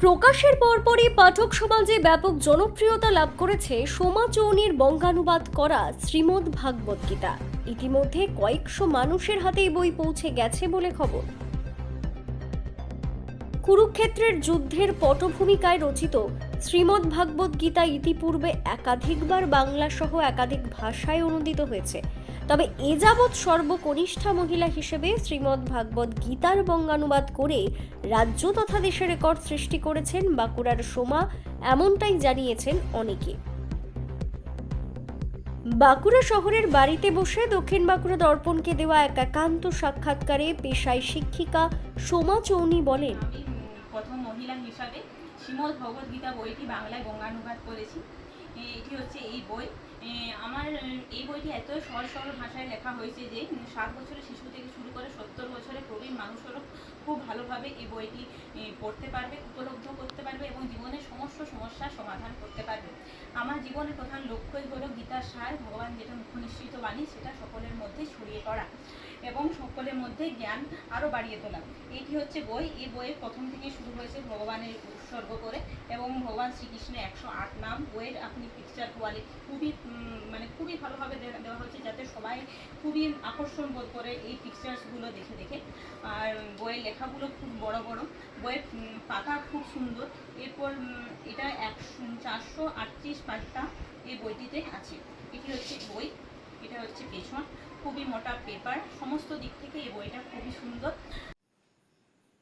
প্রকাশের পরপরই পাঠক সমাজে ব্যাপক জনপ্রিয়তা লাভ করেছে সোমা চৌনির বঙ্গানুবাদ করা শ্রীমদ ভাগবত গীতা। ইতিমধ্যে কয়েকশো মানুষের হাতেই বই পৌঁছে গেছে বলে খবর। কুরুক্ষেত্রের যুদ্ধের পটভূমিকায় রচিত শ্রীমদ্ ভাগবত গীতা ইতিপূর্বে একাধিকবার বাংলা সহ একাধিক ভাষায় অনুদিত হয়েছে। তবে এ যাবৎ সর্বকনিষ্ঠা মহিলা হিসেবে শ্রীমদ্ ভাগবত গীতার বঙ্গানুবাদ করে রাজ্য তথা দেশে রেকর্ড সৃষ্টি করেছেন বাঁকুড়ার সোমা, এমনটাই জানিয়েছেন অনেকে। বাঁকুড়া শহরের বাড়িতে বসে দক্ষিণ বাঁকুড়া দর্পণকে দেওয়া এক একান্ত সাক্ষাৎকারে পেশায় শিক্ষিকা সোমা চৌনি বলেন প্রথম মহিলা হিসাবে শ্রীমদ ভগবদ গীতা বইটি বাংলায় বঙ্গানুবাদ করেছি। এটি হচ্ছে এই বই। আমার এই বইটি এত সহজ সরল ভাষায় লেখা হয়েছে যে সাত বছরের শিশু থেকে শুরু করে সত্তর বছরের প্রবীণ মানুষেরও খুব ভালোভাবে এই বইটি পড়তে পারবে, উপলব্ধ করতে পারবে এবং জীবনের সমস্ত সমস্যার সমাধান করতে পারবে। আমার জীবনের প্রধান লক্ষ্যই হলো গীতার সার, ভগবান যেটা মুখনিশ্চিত বাণী, সেটা সকলের মধ্যে ছড়িয়ে পড়া। এবং সকলের মধ্যে জ্ঞান আরও বাড়িয়ে তোলা। এটি হচ্ছে বই। এই বইয়ের প্রথম থেকে শুরু হয়েছে ভগবানের উৎসর্গ করে এবং ভগবান শ্রীকৃষ্ণের একশো আট নাম। বইয়ের আপনি পিকচার কোয়ালিটি খুবই মানে খুবই ভালোভাবে দেওয়া হয়েছে যাতে সবাই খুবই আকর্ষণ বোধ করে এই পিকচার্সগুলো দেখে দেখে। আর বইয়ের লেখাগুলো খুব বড় বড়। বইয়ের পাতা খুব সুন্দর। এরপর এটা একশো চারশো আটত্রিশ পাতা এই বইটিতে আছে। এটি হচ্ছে বই। এটা হচ্ছে পেছন। মোটা পেপার সমস্ত দিক থেকে এই বইটা খুবই সুন্দর।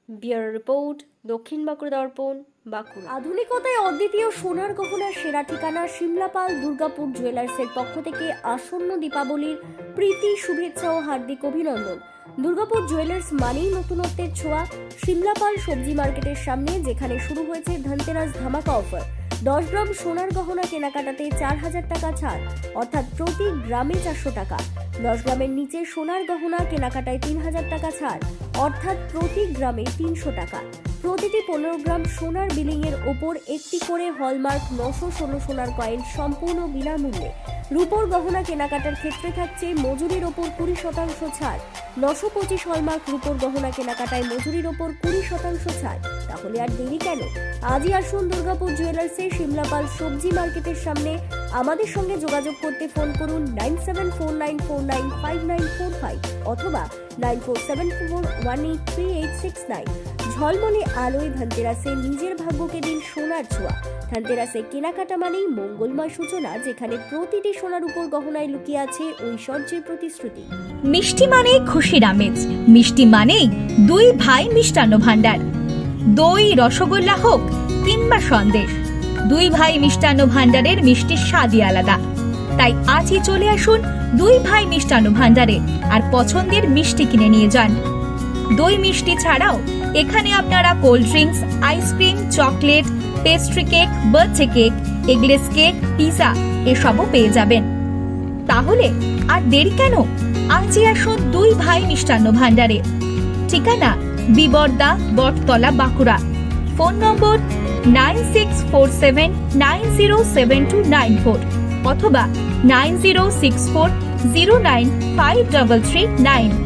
বিয়ার রিপোর্ট দক্ষিণ বাঁকুড়া দর্পণ বাঁকুড়া। আধুনিকতায় অদ্বিতীয় সোনার গহনার সেরা ঠিকানা সিমলাপাল দুর্গাপুর জুয়েলার্সের পক্ষ থেকে আসন্ন দীপাবলির প্রীতি শুভেচ্ছা ও হার্দিক অভিনন্দন। দুর্গাপুর জুয়েলার্স মানেই নতুনত্বের ছোঁয়া। সিমলাপাল সবজি মার্কেটের সামনে যেখানে শুরু হয়েছে ধনতেরাস ধামাকা অফার। দশ গ্রাম সোনার গহনা কেনাকাটাতে চার হাজার টাকা ছাড় অর্থাৎ প্রতি গ্রামে চারশো টাকা। দশ গ্রামের নিচে সোনার গহনা, কেনাকাটায় তিন হাজার টাকা ছাড়। অর্থাৎ প্রতি গ্রামে তিনশো টাকা। প্রতিটি পনেরো গ্রাম সোনার বিলিং এর ওপর একটি করে হলমার্ক নশো ষোলো সোনার কয়েন সম্পূর্ণ বিনামূল্যে। রূপোর গহনা কেনাকাটার ক্ষেত্রে থাকছে মজুরির ওপর কুড়ি শতাংশ ছাড়। নশো পঁচিশ হলমার্ক রুপোর গহনা কেনাকাটায় মজুরির ওপর কুড়ি শতাংশ ছাড়। তাহলে আর দেরি কেন? আজই আসুন দুর্গাপুর জুয়েলার্সের সিমলাপাল সবজি মার্কেটের সামনে আমাদের সঙ্গে যোগাযোগ করতে ফোন করুন nine seven four nine four nine five nine four five অথবা nine four seven four one eight three eight six nine. ঝলমলে আলোয় ধনতেরাসে নিজের ভাগ্যকে দিন সোনার ছোঁয়া। ধনতেরাসে কেনাকাটা মানেই মঙ্গলময় সূচনা, যেখানে প্রতিটি সোনার উপর গহনায় লুকিয়ে আছে ঐশ্বর্যের প্রতিশ্রুতি। মিষ্টি মানেই খুশির আমেজ, মিষ্টি মানেই দুই ভাই মিষ্টান্ন ভাণ্ডার। দই, রসগোল্লা হোক কিংবা সন্দেশ। দুই ভাই মিষ্টান্ন ভাণ্ডারের মিষ্টির স্বাদই আলাদা। তাই আজই চলে আসুন দুই ভাই মিষ্টান্ন ভাণ্ডারে আর পছন্দের মিষ্টি কিনে নিয়ে যান। দই মিষ্টি ছাড়াও এখানে আপনারা cold drinks ice cream chocolate, pastry cake, birthday cake, eggless cake, pizza এসবও পেয়ে যাবেন। তাহলে আর দেরি কেন? আজই আসুন দুই ভাই মিষ্টান্ন ভাণ্ডারে। ঠিকানা Bibarda, Battala, Bankura. Phone number nine six four seven nine zero seven two nine four অথবা nine zero six four zero nine five double three nine.